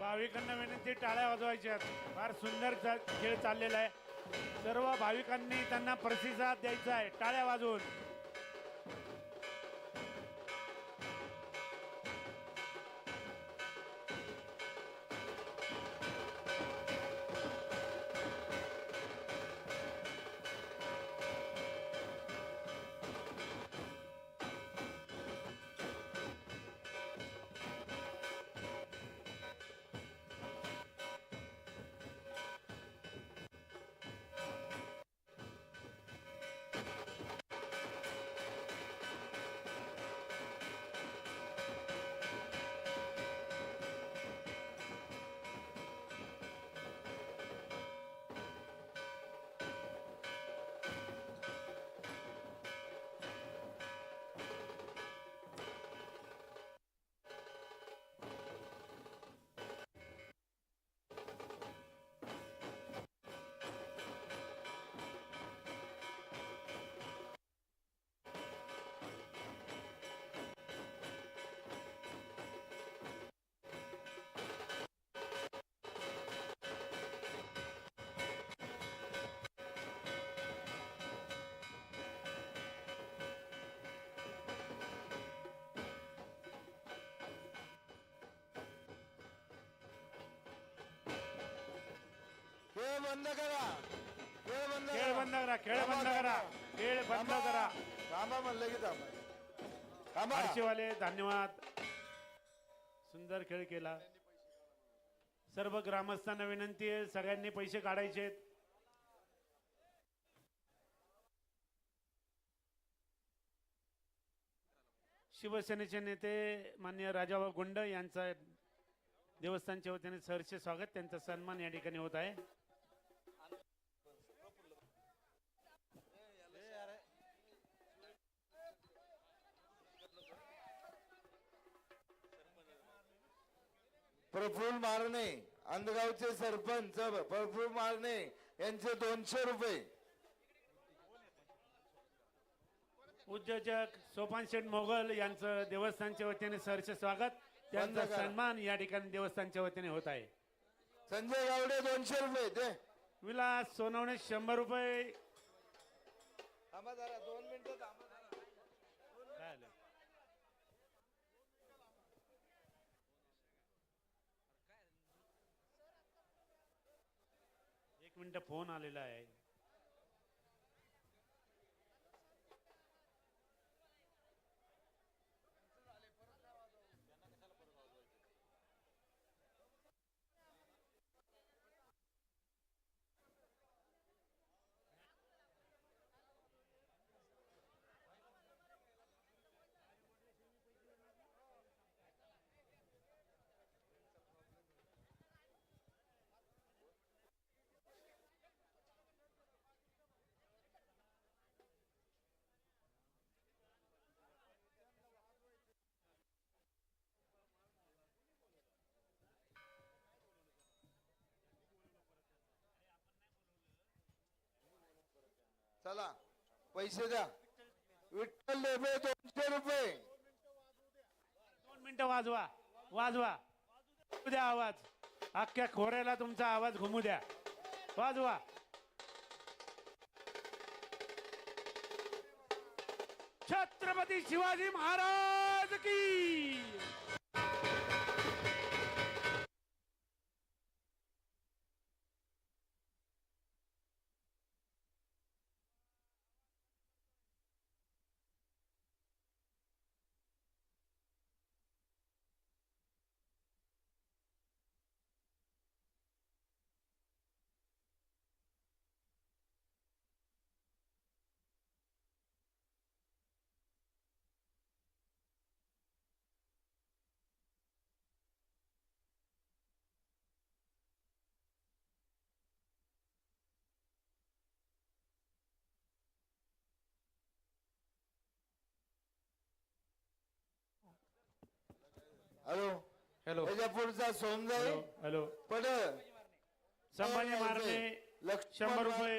भाविकांना विनंती टाळ्या वाजवायच्यात फार सुंदर चा- खेळ चाललेला आहे. सर्व भाविकांनी त्यांना प्रतिसाद द्यायचा आहे. टाळ्या वाजवून. खेळ बंद करा. खेळ बंद खेळ बंद करा खेळ बंद करा. खेळ बंद. करा. थांबा म्हणलं की थांबा. थांबा. आरशीवाले धन्यवाद. सुंदर खेळ केला. सर्व ग्रामस्थांना विनंती आहे सगळ्यांनी पैसे काढायचे. शिवसेनेचे नेते मान्य राजाभाऊ गुंड यांचा देवस्थानच्या वतीने सहर्ष स्वागत. त्यांचा सन्मान या ठिकाणी होत आहे. प्रफुल्ल मारणे. अंधगावचे सरपंच प्रफुल्ल मारणे. यांचे दोनशे रुपये. उद्योजक सोपान शेठ मोगल यांचं देवस्थानच्या वतीने सहर्ष स्वागत. त्यांचा करा. सन्मान या ठिकाणी देवस्थानच्या वतीने होत आहे. संजय गावडे दोनशे रुपये दे. विलास सोनवणे शंभर रुपये. मिनटं फोन आलेला आहे. चला पैसे द्या. विठ्ठल लेबे दोनशे रुपये. दोन मिनिटं वाजवा वाजवा. घुमू द्या आवाज. अख्ख्या खोऱ्याला तुमचा आवाज घुमू द्या. वाजवा. छत्रपती शिवाजी महाराज की. हॅलो. हॅलो. त्याच्या पुढचा सोमजाई हॅलो पड संभाजी मारणे शंभर रुपये.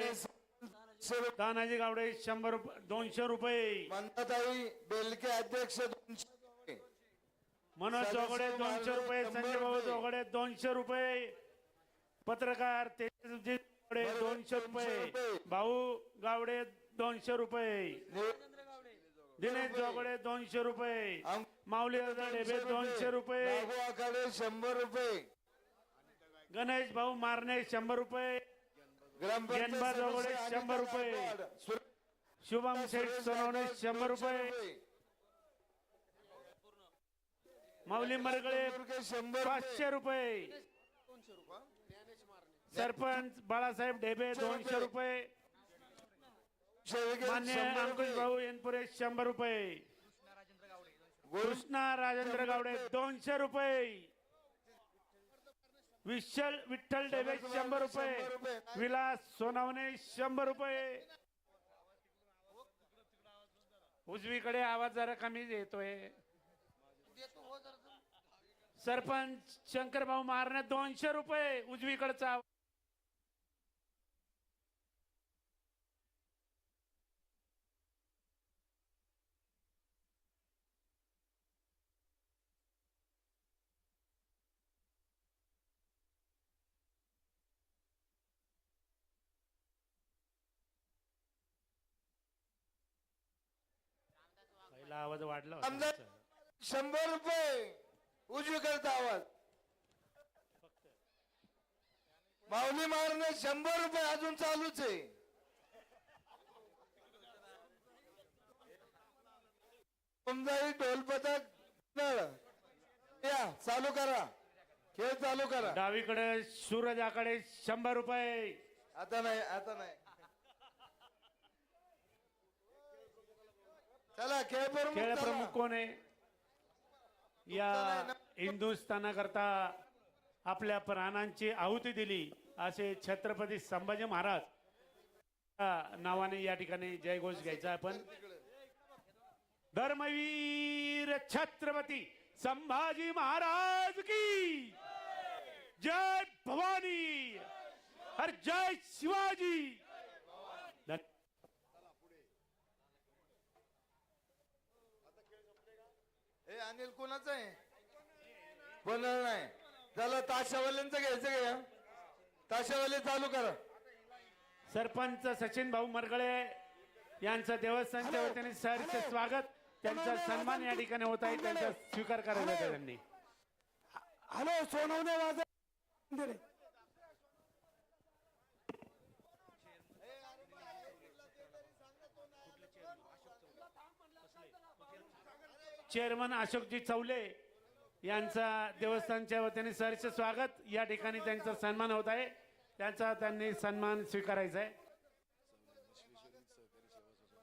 तानाजी गावडे शंभर रुपये दोनशे रुपये. मंदाताई बेलके अध्यक्ष दोनशे मनोज जोगडे दोनशे रुपये. संजय भाऊ. जोगडे दोनशे रुपये. पत्रकार बरोबर, दोनशे रुपये. भाऊ गावडे दोनशे रुपये. दिनेश जोगडे दोनशे रुपये. माऊली डेबे दोनशे रुपये. आखाडे शंभर रुपये. गणेश भाऊ मारणे शंभर रुपये. जोगडे सदस्य शंभर रुपये. शुभम शेठ सोनवणे शंभर रुपये. माऊली मरगळे शंभर पाचशे रुपये. सरपंच बाळासाहेब ढेबे दोनशे रुपये. मान्य अंकुश. भाऊ एनपुरे शंभर रुपये. कृष्णा राजेंद्र गावडे दोनशे रुपये. विठ्ठल विठ्ठल डेबे शंभर रुपये विलास सोनावणे शंभर रुपये. उजवीकडे आवाज जरा कमी येतोय. सरपंच शंकर भाऊ मारणे दोनशे रुपये. उजवीकडचा आवाज. वाढला होता आमदार शंभर रुपये उजवीकडचा आवाज. माऊली मारणे शंभर रुपये अजून चालूच आहे. समजाई ढोल पथक नळ. या चालू करा. खेळ चालू करा. डावीकडे सूरज आकडे शंभर रुपये. आता नाही आता नाही. चला खेळ प्रमुख कोण आहे? या हिंदुस्थानाकरता आपल्या प्राणांची आहुती दिली असे छत्रपती संभाजी महाराज. नावाने या ठिकाणी जयघोष घ्यायचा आपण धर्मवीर छत्रपती संभाजी महाराज की जय भवानी. हर जय शिवाजी. अनिल कोणाचं आहे? कोणाला नाही. त्याला ताशावाल्यांचं घ्यायचं का या? ताशावाले चालू करा. सरपंच सचिन भाऊ मरगळे यांचं देवस्थानच्या वतीने सहर्ष स्वागत. त्यांचा सन्मान या ठिकाणी होत आहे. त्यांचा स्वीकार करायचा होता त्यांनी हॅलो सोनवणे वाजा चेअरमन अशोकजी चौले यांचा देवस्थानच्या वतीने सरचं स्वागत. या ठिकाणी त्यांचा सन्मान होत आहे. त्यांचा त्यांनी सन्मान स्वीकारायचा आहे.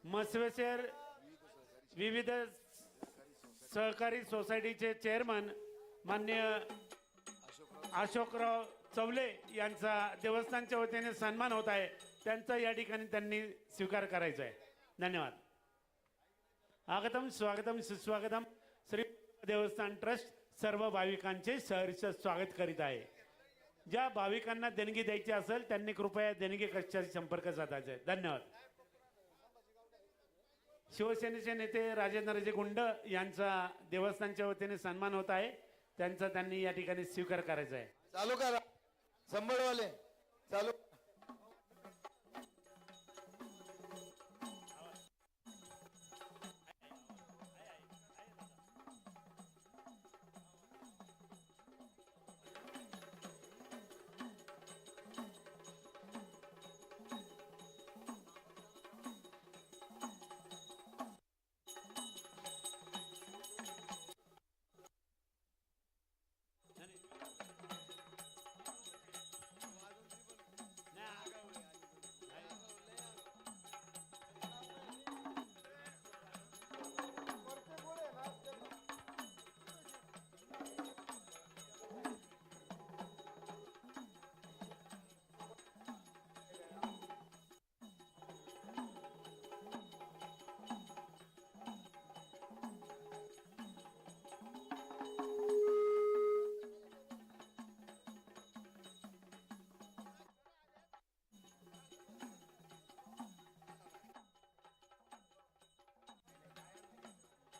मसवेशेर विविध सहकारी सोसायटीचे चेअरमन मान्य अशोकराव चवले यांचा देवस्थानच्या वतीने सन्मान होत आहे. त्यांचा या ठिकाणी त्यांनी स्वीकार करायचा आहे. धन्यवाद. आगतम स्वागतम सुस्वागतम. श्री देवस्थान ट्रस्ट सर्व भाविकांचे सहर्ष स्वागत करीत आहे. ज्या भाविकांना देणगी द्यायची असेल त्यांनी कृपया देणगी कक्षाशी संपर्क साधायचा आहे. धन्यवाद. शिवसेनेचे नेते राजेंद्रजी गुंड यांचा देवस्थानच्या वतीने सन्मान होत आहे. त्यांचा त्यांनी या ठिकाणी स्वीकार करायचा आहे. चालू करा. संबळवाले.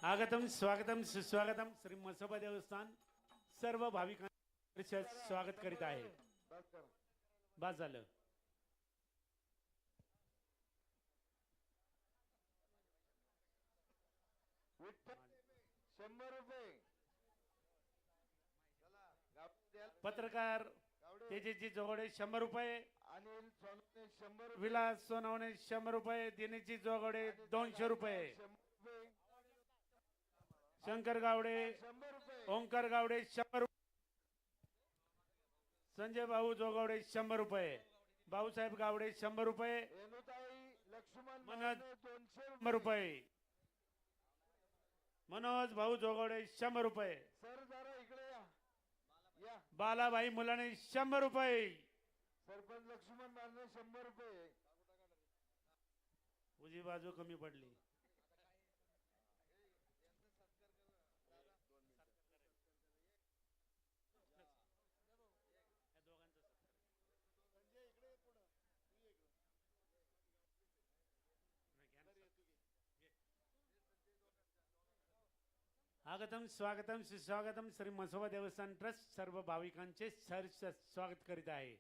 आगतम स्वागतम सुस्वागतम श्री मसोबा देवस्थान सर्व भाविकांचे स्वागत करीत आहे. बस झालं. शंभर रुपये पत्रकार गावडे. जोगडे शंभर रुपये. अनिल सोनवणे शंभर विलास सोनवणे शंभर रुपये. दिनेची जोगडे दोनशे रुपये शंभर रुपये. शंकर गावडे ओंकार गावडे शंभर रुपये. संजय भाऊ जोगवडे शंभर रुपये. भाऊसाहेब गावडे शंभर रुपये. मनोज. शंभर रुपये. मनोज भाऊ जोगवडे शंभर रुपये. बालाबाई मुलाने शंभर रुपये. सरपंच लक्ष्मण शंभर रुपये. उजी बाजू कमी पडली. आगतम स्वागतम सुस्वागतम श्री मसोबा देवस्थान ट्रस्ट सर्व भाविकांचे सहर्ष स्वागत करीत आहे.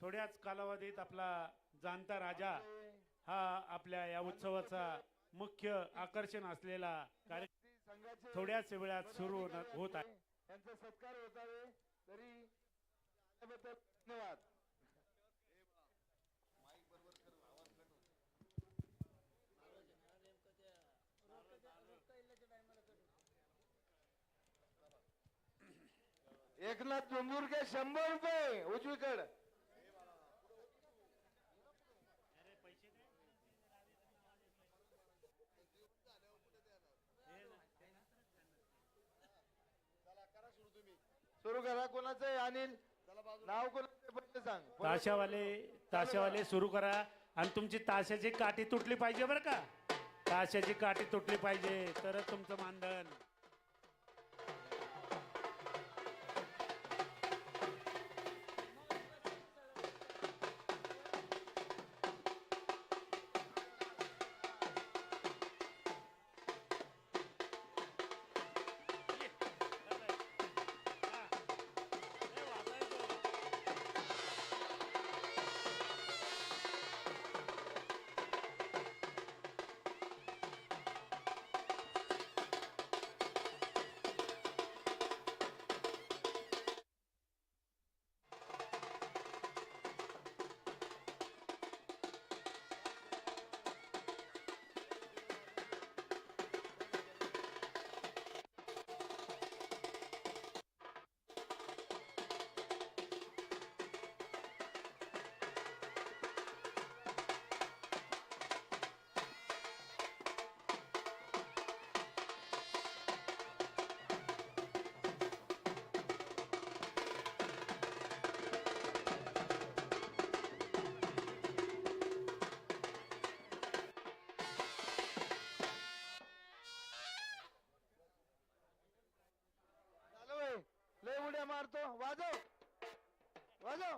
थोड्याच कालावधीत आपला जाणता राजा हा आपल्या या उत्सवाचा मुख्य आकर्षण असलेला कार्यक्रम थोड्याच वेळात सुरू होणार- होत आहे. यांचा सत्कार तरी त्याबद्दल धन्यवाद. एकनाथ जोंदूरके शंभर रुपये उजवीकड. सुरू करा कोणाचं आहे अनिल नाव कोणाचं पहिले सांग. ताशावाले ताशावाले सुरू करा. आणि तुमची ताशाची काठी तुटली पाहिजे बरं का? ताशाची काठी तुटली पाहिजे. तरच तुमचं मानधन. आहे लय उड्या मारतो वाजव वाजव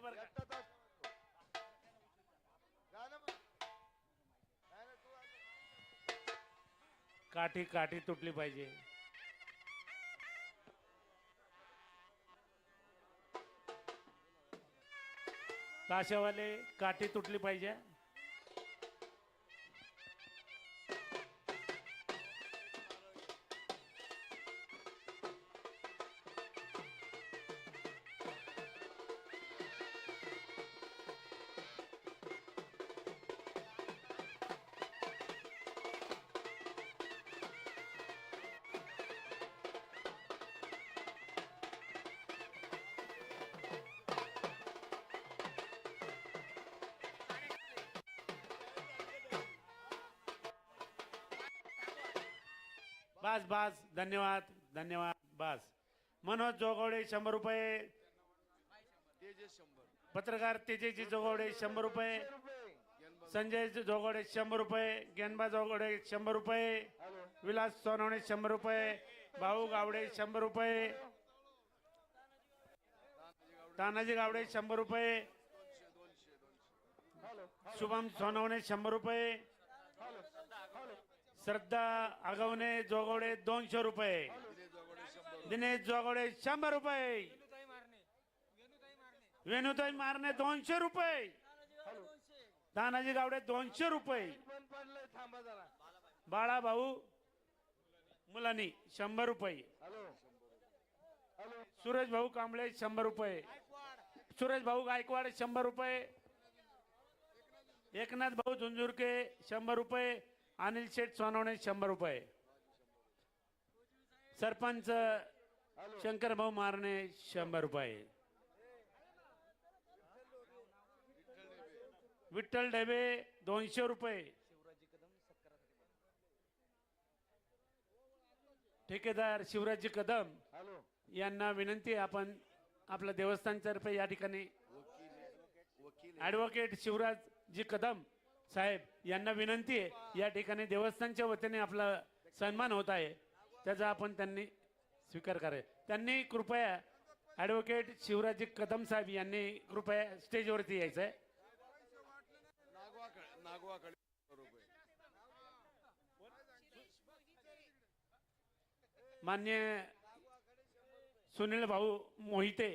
बरं का. नाही ना, तू वाजव. काठी काठी तुटली पाहिजे ताशावाले काठी तुटली पाहिजे बास बास धन्यवाद धन्यवाद बास. मनोज जोगवडे शंभर रुपये. पत्रकार तेजेजी जोगवडे शंभर रुपये. संजय जोगवडे शंभर रुपये. गेनबा जोगवडे शंभर रुपये. विलास सोनवणे शंभर रुपये. भाऊ गावडे शंभर रुपये. तानाजी गावडे शंभर रुपये. शुभम सोनवणे शंभर रुपये. श्रद्धा आगवणे जोगवडे दोनशे रुपये. दिनेश जोगवडे शंभर रुपये. वेणुताई मारणे दोनशे रुपये. तानाजी गावडे दोनशे रुपये. बाळा भाऊ मुलांनी शंभर रुपये. सूरज सुरेश भाऊ कांबळे शंभर रुपये. सुरेश भाऊ गायकवाड शंभर रुपये. एकनाथ भाऊ झुंझुरके शंभर रुपये. अनिल शेठ सोनवणे शंभर रुपये. सरपंच शंकर भाऊ मारणे शंभर रुपये. विठ्ठल ढेबे दोनशे रुपये. ठेकेदार शिवराजजी कदम यांना विनंती आपण आपलं देवस्थानतर्फे या ठिकाणी ॲडव्होकेट शिवराजजी कदम साहेब यांना विनंती आहे या ठिकाणी देवस्थानच्या वतीने आपला सन्मान होत आहे. त्याचा आपण त्यांनी स्वीकार करायला त्यांनी कृपया ॲडव्होकेट शिवराजी कदम साहेब यांनी कृपया स्टेजवरती यायचं आहे मान्य सुनील भाऊ मोहिते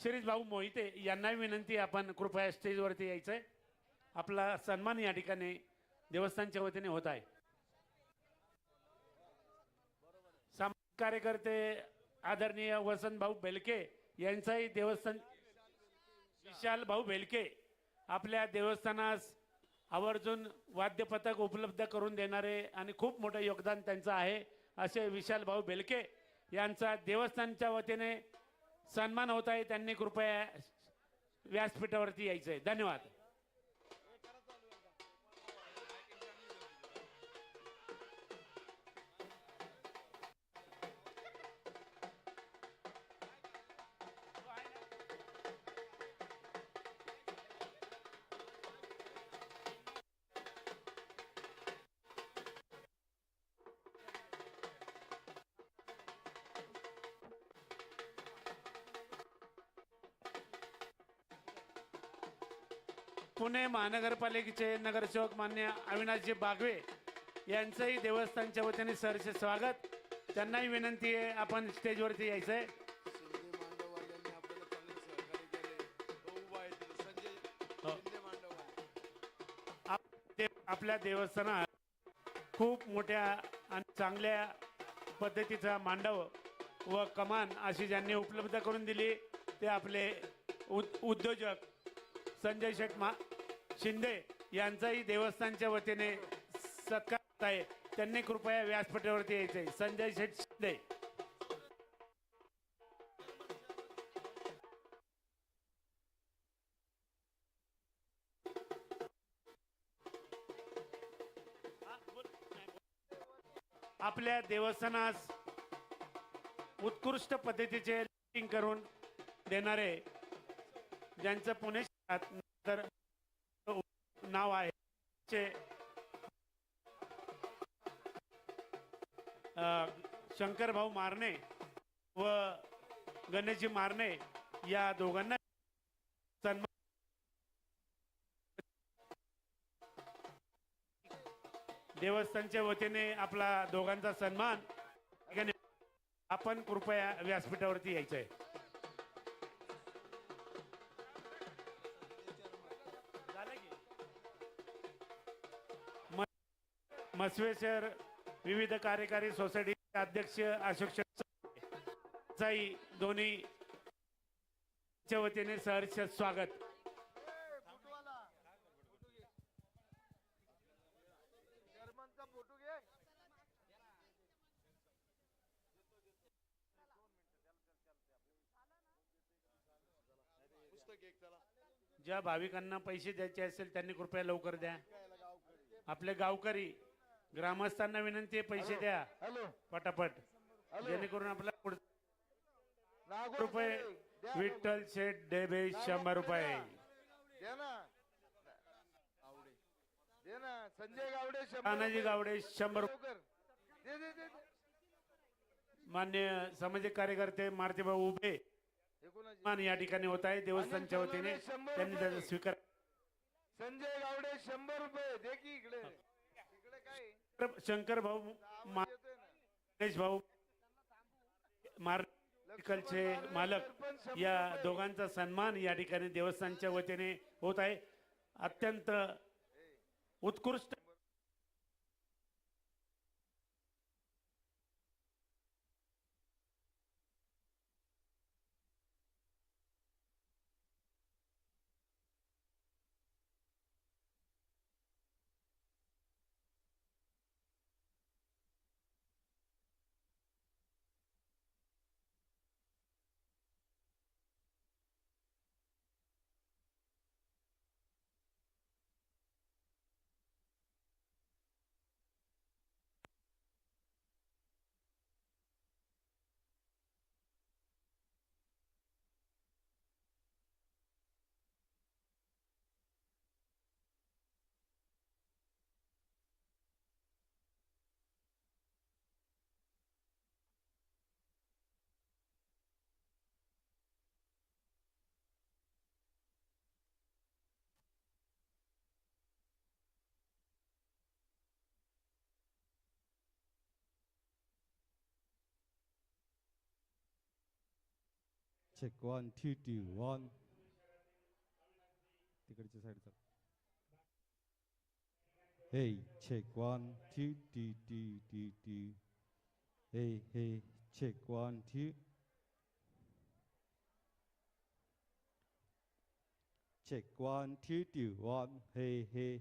शिरीष भाऊ मोहिते यांना विनंती आपण कृपया स्टेजवरती यायचं आहे आपला सन्मान या ठिकाणी देवस्थानच्या वतीने होत आहे. सामाजिक कार्यकर्ते आदरणीय वसंत भाऊ बेलके यांचाही देवस्थान विशाल भाऊ बेलके आपल्या देवस्थानास आवर्जून वाद्यपथक उपलब्ध करून देणारे आणि खूप मोठं योगदान त्यांचं आहे असे विशाल भाऊ बेलके यांचा देवस्थानच्या वतीने सन्मान होत आहे. त्यांनी कृपया व्यासपीठावरती यायचंय. धन्यवाद. पुणे महानगरपालिकेचे नगरसेवक मान्य अविनाशजी बागवे यांचंही देवस्थानच्या वतीने सरचे स्वागत. त्यांनाही विनंती आहे आपण स्टेजवरती यायचं आहे आपल्या देवस्थानात खूप मोठ्या आणि चांगल्या पद्धतीचा मांडव व कमान अशी ज्यांनी उपलब्ध करून दिली ते आपले उद उद्योजक संजय शेठ मा शिंदे यांचाही देवस्थानच्या वतीने सत्कार आहे. त्यांनी कृपया व्यासपीठावरती यायचे संजय शेठ शिंदे. आपल्या देवस्थानास उत्कृष्ट पद्धतीचे lighting करून देणारे ज्यांचं पुणे शहरात तर नाव आहे. शंकर भाऊ मारणे व गणेशजी मारणे या दोघांना सन्मान देवस्थानच्या वतीने आपला दोघांचा सन्मान आपण कृपया व्यासपीठावरती यायचं आहे मसवेश्वर विविध कार्यकारी सोसायटीचे अध्यक्ष अशोक साई दोन्ही च्या वतीने सहर्ष स्वागत. ज्या भाविकांना पैसे द्यायचे असेल त्यांनी कृपया लवकर द्या. आपले गावकरी ग्रामस्थांना विनंती आहे पैसे द्या. हॅलो. पटापट. जेणेकरून आपला रुपये विठ्ठल शेठ डेबे शंभर रुपये. संजय गावडे शंभर तानाजी. गावडे शंभर. मान्य सामाजिक कार्यकर्ते मारुतीभाऊ उभे? मान या ठिकाणी होत आहे देवस्थानच्या वतीने. त्यांनी त्याचा स्वीकार संजय गावडे शंभर रुपये. दे की इकडे. शंकर भाऊ गणेश भाऊ मार्कलचे मालक या दोघांचा सन्मान या ठिकाणी देवस्थानच्या वतीने होत आहे. अत्यंत उत्कृष्ट check one three two one तिकडच्या साईड चल हे check one three T T T T हे हे check one three check one two two one hey hey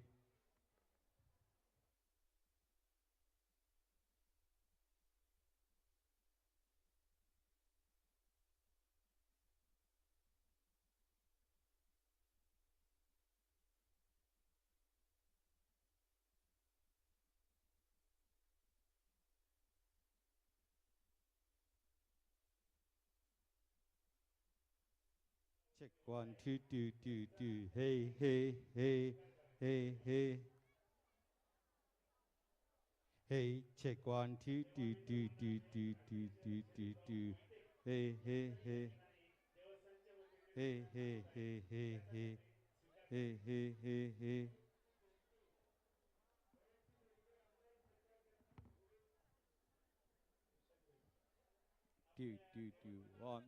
one, two, two, two, two. Hey, hey, hey, hey, hey. Hey, check one, two, two, two, two, two, two, two, two, two. Hey, hey, hey. Hey, hey, hey, hey, hey. Hey, hey, hey, hey. Two, two, two, one.